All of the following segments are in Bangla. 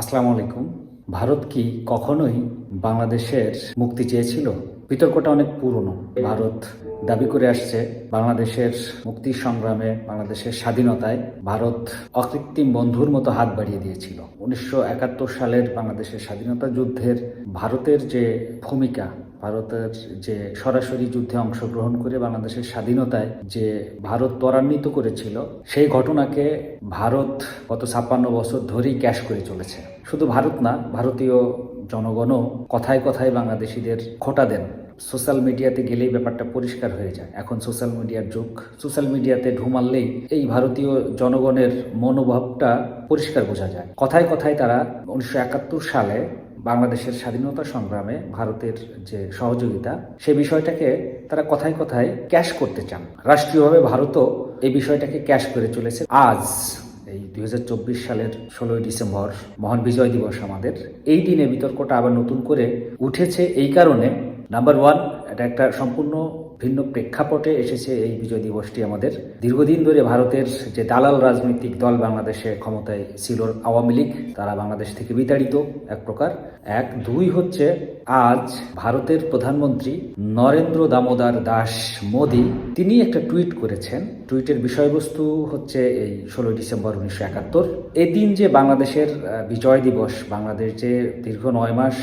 আসসালামু আলাইকুম। ভারত কি কখনোই বাংলাদেশের মুক্তি চেয়েছিল? বিতর্কটা অনেক পুরনো। ভারত দাবি করে আসছে, বাংলাদেশের মুক্তি সংগ্রামে, বাংলাদেশের স্বাধীনতায় ভারত অকৃত্রিম বন্ধুর মতো হাত বাড়িয়ে দিয়েছিল। উনিশশো একাত্তর সালের বাংলাদেশের স্বাধীনতা যুদ্ধের ভারতের যে ভূমিকা ভারতের যে সরাসরি যুদ্ধে অংশগ্রহণ করে বাংলাদেশের স্বাধীনতায় যে ভারত ত্বরান্বিত করেছিল, সেই ঘটনাকে ভারত গত ছাপ্পান্ন বছর ধরেই ক্যাশ করে চলেছে। শুধু ভারত না, ভারতীয় জনগণও কথায় কথায় বাংলাদেশিদের খোটা দেন। সোশ্যাল মিডিয়াতে গেলেই ব্যাপারটা পরিষ্কার হয়ে যায়। এখন সোশ্যাল মিডিয়ার যুগ। সোশ্যাল মিডিয়াতে ঢুমাললেই এই ভারতীয় জনগণের মনোভাবটা পরিষ্কার বোঝা যায়। কথায় কথায় তারা উনিশশো একাত্তর সালে বাংলাদেশের স্বাধীনতা সংগ্রামে ভারতের যে সহযোগিতা, সে বিষয়টাকে তারা কথায় কথায় ক্যাশ করতে চান। রাষ্ট্রীয়ভাবে ভারতও এই বিষয়টাকে ক্যাশ করে চলেছে। আজ, এই দুই হাজার চব্বিশ সালের ষোলোই ডিসেম্বর, মহান বিজয় দিবস আমাদের। এই দিনে বিতর্কটা আবার নতুন করে উঠেছে এই কারণে, নাম্বার ওয়ান, এটা একটা সম্পূর্ণ ভিন্ন প্রেক্ষাপটে এসেছে এই বিজয় দিবসটি আমাদের। দীর্ঘদিন ধরে ভারতের যে দালাল রাজনৈতিক দল বাংলাদেশে ক্ষমতায় ছিল আওয়ামী লীগ, তারা বাংলাদেশ থেকে বিতাড়িত এক প্রকার। এক, দুই হচ্ছে আজ ভারতের প্রধানমন্ত্রী নরেন্দ্র দামোদর দাস মোদী, তিনি একটা টুইট করেছেন টুইটের বিষয়বস্তু হচ্ছে এই ষোলোই ডিসেম্বর উনিশশো একাত্তর। এদিন দিন যে বাংলাদেশের বিজয় দিবস, বাংলাদেশ যে দীর্ঘ নয় মাস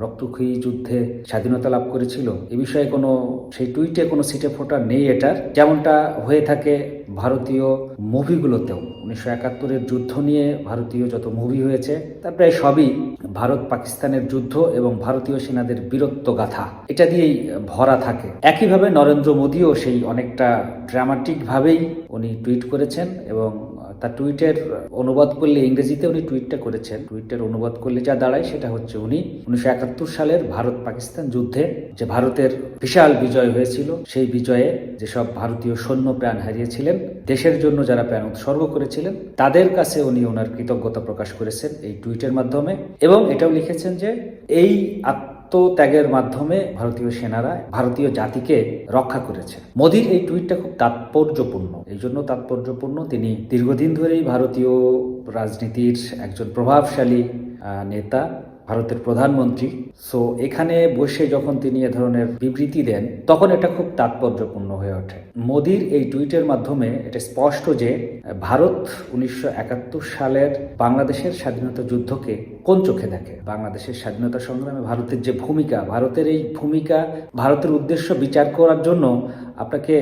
রক্তক্ষয়ী যুদ্ধে স্বাধীনতা লাভ করেছিল, এ বিষয়ে কোনো, সেই টুইটে কোনো সিটে ফোটা নেই এটার। যেমনটা হয়ে থাকে ভারতীয় মুভিগুলোতেও উনিশশো একাত্তরের যুদ্ধ নিয়ে ভারতীয় যত মুভি হয়েছে, তার প্রায় সবই ভারত পাকিস্তানের যুদ্ধ এবং ভারতীয় সেনাদের বীরত্ব গাথা। এটা দিয়েই ভরা থাকে। একইভাবে নরেন্দ্র মোদীও সেই অনেকটা ড্রামাটিকভাবেই উনি টুইট করেছেন এবং তার টুইটের অনুবাদ করলে, ইংরেজিতে উনি টুইটটা করেছেন। টুইটের অনুবাদ করলে যা দাঁড়ায় সেটা হচ্ছে উনি উনিশশো একাত্তর সালের ভারত পাকিস্তান যুদ্ধে যে ভারতের বিশাল বিজয় হয়েছিল, সেই বিজয়ে যেসব ভারতীয় সৈন্য প্রাণ হারিয়েছিলেন, দেশের জন্য যারা প্রাণ উৎসর্গ করেছিলেন, তাদের কাছে উনি ওনার কৃতজ্ঞতা প্রকাশ করেছেন এই টুইটের মাধ্যমে। এবং এটাও লিখেছেন যে, এই আত্মত্যাগের মাধ্যমে ভারতীয় সেনারা ভারতীয় জাতিকে রক্ষা করেছে। মোদীর এই টুইটটা খুব তাৎপর্যপূর্ণ। এই জন্য তাৎপর্যপূর্ণ তিনি দীর্ঘদিন ধরেই ভারতীয় রাজনীতির একজন প্রভাবশালী নেতা, ভারতের প্রধানমন্ত্রী। সো এখানে বসে যখন তিনি এ ধরনের বিবৃতি দেন, তখন এটা খুব তাৎপর্যপূর্ণ হয়ে ওঠে। মোদির এই টুইটের মাধ্যমে এটা স্পষ্ট যে, ভারত উনিশশো একাত্তর সালের বাংলাদেশের স্বাধীনতা যুদ্ধকে কোন চোখে দেখে? বাংলাদেশের স্বাধীনতা সংগ্রামে ভারতের যে ভূমিকা, ভারতের এই ভূমিকা, ভারতের উদ্দেশ্য বিচার করার জন্য আপনাকে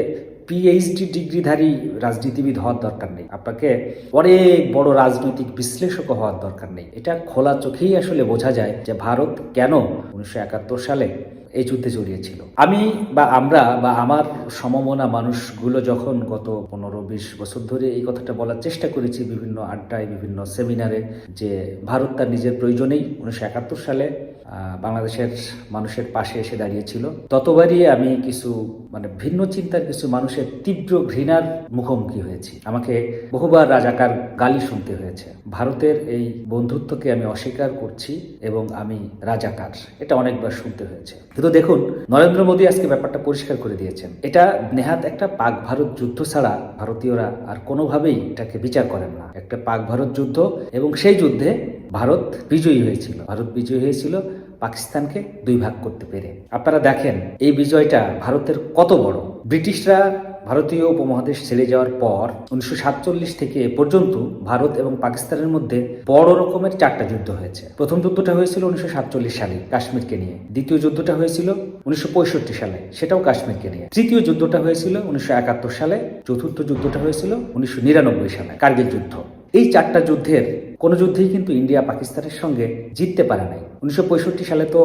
পিএইচডি ডিগ্রিধারী রাজনীতিবিদ হওয়ার দরকার নেই। আপনাকে অনেক বড় রাজনৈতিক বিশ্লেষক হওয়ার দরকার নেই। এটা খোলা চোখেই আসলে বোঝা যায় যে ভারত কেন উনিশশো একাত্তর সালে এই যুদ্ধে জড়িয়েছিল। আমি বা আমরা বা আমার সমমনা মানুষগুলো যখন গত পনেরো বিশ বছর ধরে এই কথাটা বলার চেষ্টা করেছি বিভিন্ন আড্ডায়, বিভিন্ন সেমিনারে যে ভারত তার নিজের প্রয়োজনেই উনিশশো একাত্তর সালে বাংলাদেশের মানুষের পাশে এসে দাঁড়িয়েছিল। ততবারই আমি কিছু মানে ভিন্ন চিন্তার কিছু মানুষের তীব্র ঘৃণার মুখোমুখি হয়েছি। আমাকে বহুবার রাজাকার গালি শুনতে হয়েছে। ভারতের এই বন্ধুত্বকে আমি অস্বীকার করছি এবং আমি রাজাকার, এটা অনেকবার শুনতে হয়েছে। কিন্তু দেখুন, নরেন্দ্র মোদী আজকে ব্যাপারটা পরিষ্কার করে দিয়েছেন। এটা নেহাত একটা পাক ভারত যুদ্ধ ছাড়া ভারতীয়রা আর কোনোভাবেই এটাকে বিচার করেন না। একটা পাক ভারত যুদ্ধ এবং সেই যুদ্ধে ভারত বিজয়ী হয়েছিল। ভারত বিজয়ী হয়েছিল পাকিস্তানকে দুই ভাগ করতে পেরে। আপনারা দেখেন, এই বিজয়টা ভারতের কত বড়। ব্রিটিশরা ভারতীয় উপমহাদেশ ছেড়ে যাওয়ার পর উনিশশো সাতচল্লিশ থেকে পর্যন্ত ভারত এবং পাকিস্তানের মধ্যে বড় রকমের চারটা যুদ্ধ হয়েছে। প্রথম যুদ্ধটা হয়েছিল উনিশশো সাতচল্লিশ সালে কাশ্মীরকে নিয়ে। দ্বিতীয় যুদ্ধটা হয়েছিল উনিশশো পঁয়ষট্টি সালে, সেটাও কাশ্মীরকে নিয়ে। তৃতীয় যুদ্ধটা হয়েছিল উনিশশো একাত্তর সালে। চতুর্থ যুদ্ধটা হয়েছিল উনিশশো নিরানব্বই সালে, কার্গিল যুদ্ধ। এই চারটা যুদ্ধের কোনো যুদ্ধেই কিন্তু ইন্ডিয়া পাকিস্তানের সঙ্গে জিততে পারে নাই। উনিশশো পঁয়ষট্টি সালে তো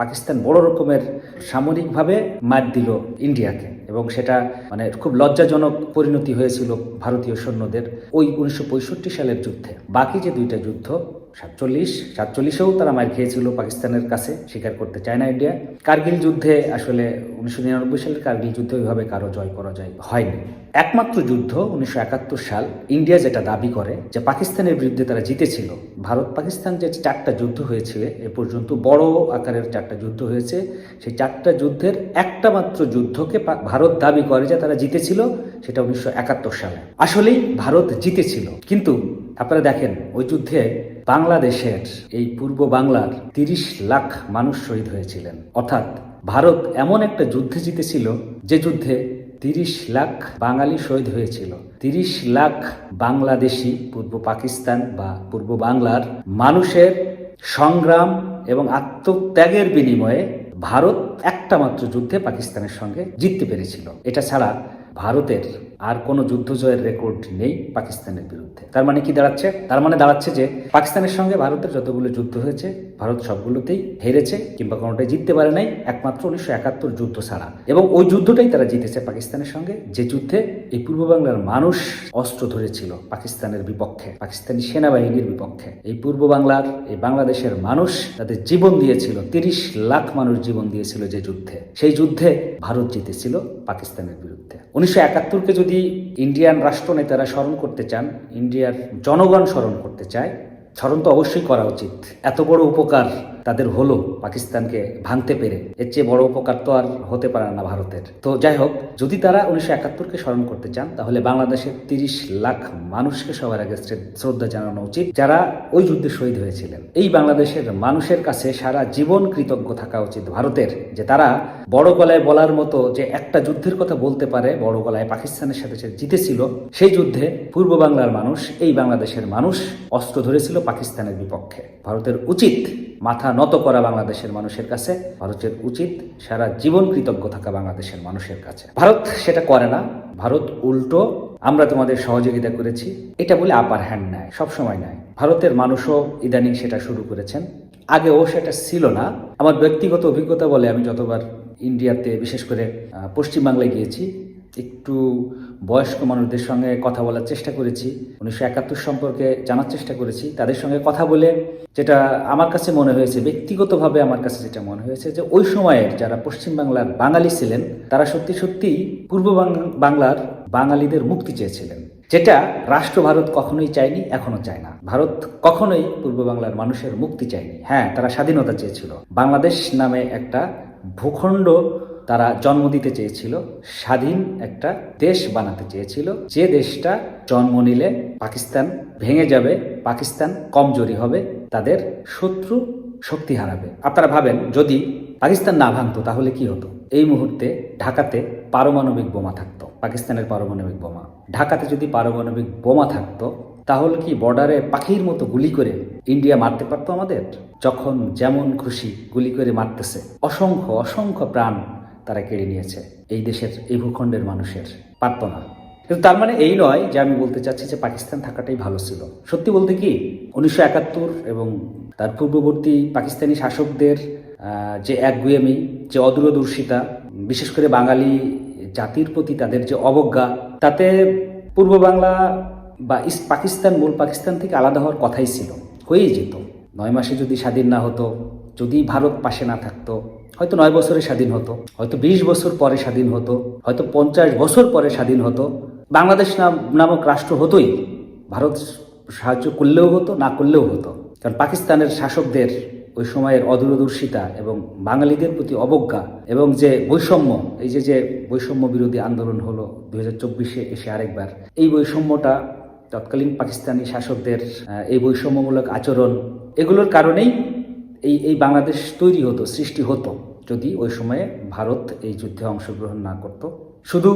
পাকিস্তান বড় রকমের সামরিকভাবে মার দিল ইন্ডিয়াকে এবং সেটা মানে খুব লজ্জাজনক পরিণতি হয়েছিল ভারতীয় সৈন্যদের ওই উনিশশো পঁয়ষট্টি সালের যুদ্ধে। বাকি যে দুইটা যুদ্ধ সাতচল্লিশ, সাতচল্লিশেও তারা মার খেয়েছিল পাকিস্তানের কাছে, স্বীকার করতে চায় না ইন্ডিয়া। কার্গিল যুদ্ধে আসলে উনিশশো নিরানব্বই সালের কার্গিল যুদ্ধে ওইভাবে কারও জয় করা যায় হয়নি। একমাত্র যুদ্ধ উনিশশো একাত্তর সাল ইন্ডিয়া যেটা দাবি করে যে পাকিস্তানের বিরুদ্ধে তারা জিতেছিল। ভারত পাকিস্তান যে চারটা যুদ্ধ হয়েছে, এ পর্যন্ত বড় আকারের চারটা যুদ্ধ হয়েছে। সেই চারটা যুদ্ধের একটা মাত্র যুদ্ধকে ভারত দাবি করে যে তারা জিতেছিল, সেটা উনিশশো একাত্তর সালে। আসলেই ভারত জিতেছিল। কিন্তু আপনারা দেখেন, ওই যুদ্ধে বাংলাদেশের এই পূর্ব বাংলার তিরিশ লাখ মানুষ শহীদ হয়েছিলেন। অর্থাৎ ভারত এমন একটা যুদ্ধে জিতেছিল যে যুদ্ধে তিরিশ লাখ বাঙালি শহীদ হয়েছিল। তিরিশ লাখ বাংলাদেশি, পূর্ব পাকিস্তান বা পূর্ব বাংলার মানুষের সংগ্রাম এবং আত্মত্যাগের বিনিময়ে ভারত একটা মাত্র যুদ্ধে পাকিস্তানের সঙ্গে জিততে পেরেছিল। এটা ছাড়া ভারতের আর কোনো যুদ্ধ জয়ের রেকর্ড নেই পাকিস্তানের বিরুদ্ধে। তার মানে কি দাঁড়াচ্ছে? তার মানে দাঁড়াচ্ছে যে পাকিস্তানের সঙ্গে ভারতের যতগুলো যুদ্ধ হয়েছে, ভারত সবগুলোতেই হেরেছে কিংবা কোনোটাই জিততে পারে নাই, একমাত্র উনিশশো একাত্তর যুদ্ধ ছাড়া। এবং ওই যুদ্ধটাই তারা জিতেছে পাকিস্তানের সঙ্গে। যে যুদ্ধে এই পূর্ব বাংলার মানুষ অস্ত্র ধরেছিল পাকিস্তানের বিপক্ষে, পাকিস্তানি সেনাবাহিনীর বিপক্ষে। এই পূর্ব বাংলার, এই বাংলাদেশের মানুষ তাদের জীবন দিয়েছিল, তিরিশ লাখ মানুষ জীবন দিয়েছিল যে যুদ্ধে। সেই যুদ্ধে ভারত জিতেছিল পাকিস্তানের বিরুদ্ধে। উনিশশো একাত্তরকে যদি ইন্ডিয়ান রাষ্ট্রনেতারা স্মরণ করতে চান ইন্ডিয়ার জনগণ স্মরণ করতে চায় স্মরণ তো অবশ্যই করা উচিত। এত বড় উপকার তাদের হলো পাকিস্তানকে ভাঙতে পেরে। এর চেয়ে বড় উপকার তো আর হতে পারে না ভারতের। তো যাই হোক, যদি তারা উনিশশো একাত্তরকে স্মরণ করতে চান, তাহলে বাংলাদেশের তিরিশ লাখ মানুষকে সবার আগে শ্রদ্ধা জানানো উচিত, যারা ওই যুদ্ধে শহীদ হয়েছিলেন। এই বাংলাদেশের মানুষের কাছে সারা জীবন কৃতজ্ঞ থাকা উচিত ভারতের, যে তারা বড় গলায় বলার মতো যে একটা যুদ্ধের কথা বলতে পারে, বড় গলায় পাকিস্তানের সাথে জিতেছিল, সেই যুদ্ধে পূর্ব বাংলার মানুষ, এই বাংলাদেশের মানুষ অস্ত্র ধরেছিল পাকিস্তানের বিপক্ষে। ভারতের উচিত মাথা নত করা বাংলাদেশের মানুষের কাছে। ভারতের উচিত সারা জীবন কৃতজ্ঞ থাকা বাংলাদেশের মানুষের কাছে। ভারত সেটা করে না। ভারত উল্টো। আমরা তোমাদের সহযোগিতা করেছি। এটা বলে আপার হ্যান্ড নেয়, সবসময় নেয়। ভারতের মানুষও ইদানিং সেটা শুরু করেছেন। আগেও সেটা ছিল না। আমার ব্যক্তিগত অভিজ্ঞতা বলে আমি যতবার ইন্ডিয়াতে বিশেষ করে পশ্চিমবাংলায় গিয়েছি একটু বয়স্ক মানুষদের সঙ্গে কথা বলার চেষ্টা করেছি। উনিশশো একাত্তর সম্পর্কে জানার চেষ্টা করেছি। তাদের সঙ্গে কথা বলে যেটা আমার কাছে মনে হয়েছে, ব্যক্তিগতভাবে আমার কাছে যেটা মনে হয়েছে যে ওই সময়ের যারা পশ্চিমবাংলার বাঙালি ছিলেন, তারা সত্যি সত্যি পূর্ব বাংলার বাঙালিদের মুক্তি চেয়েছিলেন। যেটা রাষ্ট্র ভারত কখনোই চায়নি এখনও চায় না। ভারত কখনোই পূর্ব বাংলার মানুষের মুক্তি চায়নি। হ্যাঁ তারা স্বাধীনতা চেয়েছিল। বাংলাদেশ নামে একটা ভূখণ্ড তারা জন্ম দিতে চেয়েছিল, স্বাধীন একটা দেশ বানাতে চেয়েছিল। যে দেশটা জন্ম নিলে পাকিস্তান ভেঙে যাবে, পাকিস্তান কমজোরি হবে, তাদের শত্রু শক্তি হারাবে। আপনারা ভাবেন, যদি পাকিস্তান না ভাঙতো, তাহলে কি হতো? এই মুহূর্তে ঢাকাতে পারমাণবিক বোমা থাকতো, পাকিস্তানের পারমাণবিক বোমা। ঢাকাতে যদি পারমাণবিক বোমা থাকতো, তাহলে কি বর্ডারে পাখির মতো গুলি করে ইন্ডিয়া মারতে পারতো আমাদের? যখন যেমন খুশি গুলি করে মারতেছে। অসংখ্য অসংখ্য প্রাণ তারা কেড়ে নিয়েছে। এই দেশের এই ভূখণ্ডের মানুষের পারত না। কিন্তু তার মানে এই নয় যে আমি বলতে চাচ্ছি যে পাকিস্তান থাকাটাই ভালো ছিল। সত্যি বলতে কি, উনিশশো একাত্তর এবং তার পূর্ববর্তী পাকিস্তানি শাসকদের যে একগুয়েমি, যে অদূরদর্শিতা, বিশেষ করে বাঙালি জাতির প্রতি তাদের যে অবজ্ঞা, তাতে পূর্ব বাংলা বা ইস্ট পাকিস্তান, মূল পাকিস্তান থেকে আলাদা হওয়ার কথাই ছিল। হয়েই যেত। নয় মাসে যদি স্বাধীন না হতো, যদি ভারত পাশে না থাকতো হয়তো নয় বছরে স্বাধীন হতো, হয়তো বিশ বছর পরে স্বাধীন হতো, হয়তো পঞ্চাশ বছর পরে স্বাধীন হতো। বাংলাদেশ নাম, নামক রাষ্ট্র হতোই, ভারত সাহায্য করলেও হতো, না করলেও হতো। কারণ পাকিস্তানের শাসকদের ওই সময়ের অদূরদর্শিতা এবং বাঙালিদের প্রতি অবজ্ঞা এবং যে বৈষম্য, এই যে যে বৈষম্য বিরোধী আন্দোলন হলো দুই হাজার চব্বিশে এসে আরেকবার, এই বৈষম্যটা তৎকালীন পাকিস্তানি শাসকদের এই বৈষম্যমূলক আচরণ, এগুলোর কারণেই এই এই বাংলাদেশ তৈরি হতো, সৃষ্টি হতো, যদি ওই সময়ে ভারত এই যুদ্ধে অংশগ্রহণ না করত। শুধু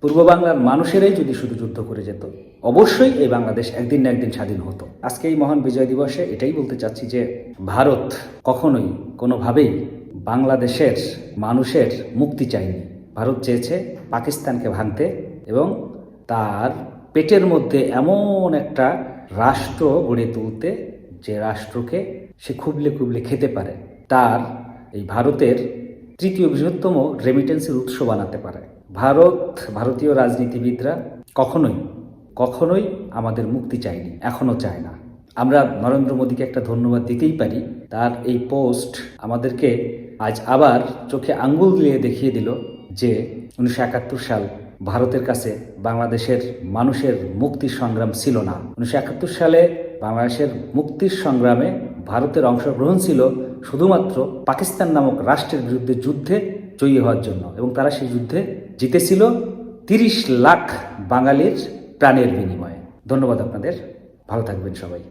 পূর্ব বাংলার মানুষেরাই যদি শুধু যুদ্ধ করে যেত, অবশ্যই এই বাংলাদেশ একদিন না একদিন স্বাধীন হতো। আজকে এই মহান বিজয় দিবসে এটাই বলতে চাচ্ছি যে, ভারত কখনোই কোনোভাবেই বাংলাদেশের মানুষের মুক্তি চায়নি। ভারত চেয়েছে পাকিস্তানকে ভাঙতে এবং তার পেটের মধ্যে এমন একটা রাষ্ট্র গড়ে তুলতে যে রাষ্ট্রকে সে খুবলে খুবলে খেতে পারে, তার এই ভারতের তৃতীয় বৃহত্তম রেমিটেন্সের উৎস বানাতে পারে। ভারত, ভারতীয় রাজনীতিবিদরা কখনোই কখনোই আমাদের মুক্তি চায়নি এখনও চায় না। আমরা নরেন্দ্র মোদীকে একটা ধন্যবাদ দিতেই পারি, তার এই পোস্ট আমাদেরকে আজ আবার চোখে আঙ্গুল দিয়ে দেখিয়ে দিল যে উনিশশো একাত্তর সাল ভারতের কাছে বাংলাদেশের মানুষের মুক্তির সংগ্রাম ছিল না। উনিশশো একাত্তর সালে বাংলাদেশের মুক্তির সংগ্রামে ভারতের অংশগ্রহণ ছিল শুধুমাত্র পাকিস্তান নামক রাষ্ট্রের বিরুদ্ধে যুদ্ধে জয়ী হওয়ার জন্য। এবং তারা সেই যুদ্ধে জিতেছিল তিরিশ লাখ বাঙালির প্রাণের বিনিময়ে। ধন্যবাদ আপনাদের। ভালো থাকবেন সবাই।